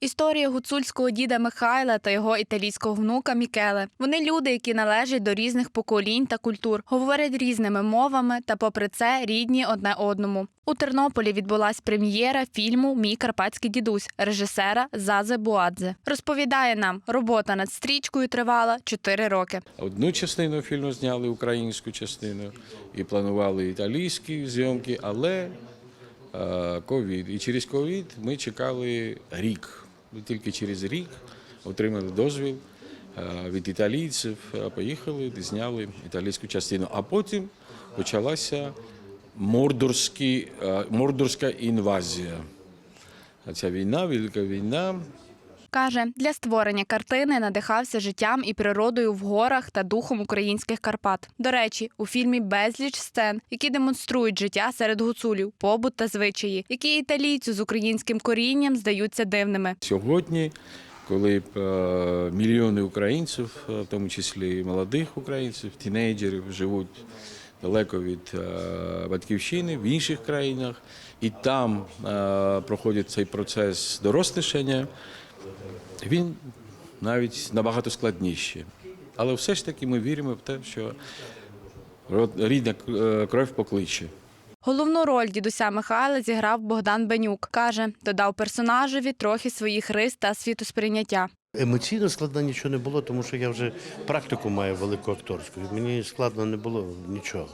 Історія гуцульського діда Михайла та його італійського внука Мікеле. Вони люди, які належать до різних поколінь та культур, говорять різними мовами та, попри це, рідні одне одному. У Тернополі відбулась прем'єра фільму Мій карпатський дідусь режисера Зазе Буадзе. Розповідає нам, робота над стрічкою тривала 4 роки. Одну частину фільму зняли українську частину і планували італійські зйомки, але е, ковід. І через ковід ми чекали рік. І тільки через рік отримали дозвіл е, від італійців, е, поїхали, зняли італійську частину. А потім почалася е, мордорська інвазія. Ця війна, велика війна, Каже, для створення картини надихався життям і природою в горах та духом українських Карпат. До речі, у фільмі безліч сцен, які демонструють життя серед гуцулів, побут та звичаї, які італійцю з українським корінням здаються дивними. Сьогодні, коли е, мільйони українців, е, в тому числі молодих українців, тінейджерів, живуть далеко від е, батьківщини в інших країнах, і там проходить цей процес дорослішання, він навіть набагато складніший. Але все ж таки ми віримо в те, що рідна е, кров покличе. Головну роль дідуся Михайла зіграв Богдан Бенюк. Каже, додав персонажеві трохи своїх рис та світосприйняття. Емоційно складно нічого не було, тому що я вже практику маю велику акторську. Мені складно не було нічого.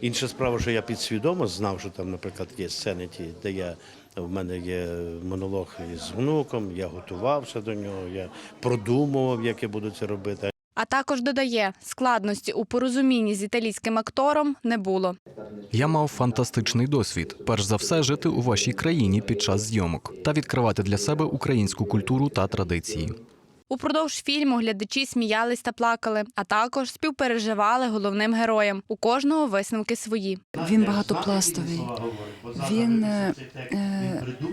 Інша справа, що я підсвідомо знав, що там, наприклад, є сцени ті, де я в мене є монолог із внуком, я готувався до нього, я продумував, як я буду це робити. А також додає, складності у порозумінні з італійським актором не було. Я мав фантастичний досвід. Перш за все, жити у вашій країні під час зйомок та відкривати для себе українську культуру та традиції. Упродовж фільму глядачі сміялись та плакали, а також співпереживали головним героям. У кожного висновки свої. Він багатопластовий. Він е, е,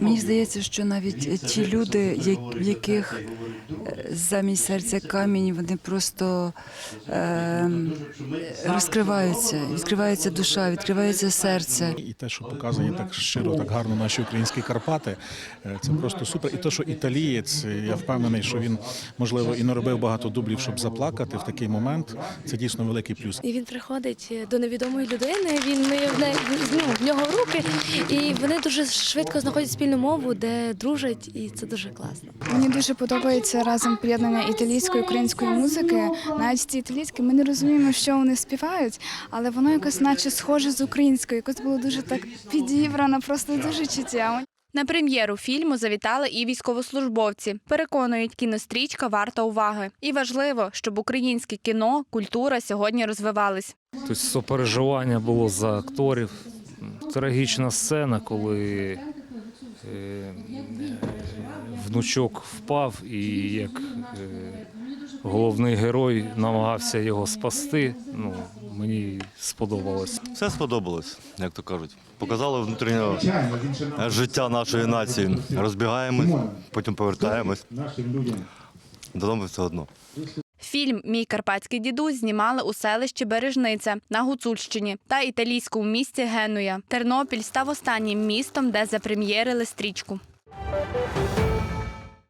мені здається, що навіть ті люди, в яких е, замість серця камінь, вони просто е, розкриваються, відкривається душа, відкривається серце. І те, що показані так щиро, так гарно наші українські Карпати, е, це просто супер. І те, що італієць, е, я впевнений, що він можливо і не робив багато дублів, щоб заплакати в такий момент. Це дійсно великий плюс. І він приходить до невідомої людини. Він миє в неї ну, в нього руки, і вони дуже швидко знаходять спільну мову, де дружать, і це дуже класно. Мені дуже подобається разом поєднання італійської і української музики. Навіть ці італійські ми не розуміємо, що вони співають, але воно якось, наче схоже з українською, якось було дуже так підібрано, просто дуже чуттєво. На прем'єру фільму завітали і військовослужбовці. Переконують, кінострічка варта уваги. І важливо, щоб українське кіно, культура сьогодні розвивались. Тобто сопереживання було за акторів. Трагічна сцена, коли е, внучок впав і як е, головний герой намагався його спасти. Ну, мені сподобалось. Все сподобалось, як то кажуть. Показали внутрішнє життя нашої нації. Розбігаємось, потім повертаємось. Додому все одно. Фільм Мій карпатський дідусь знімали у селищі Бережниця на Гуцульщині та італійському місті Генуя. Тернопіль став останнім містом, де запрем'єрили стрічку.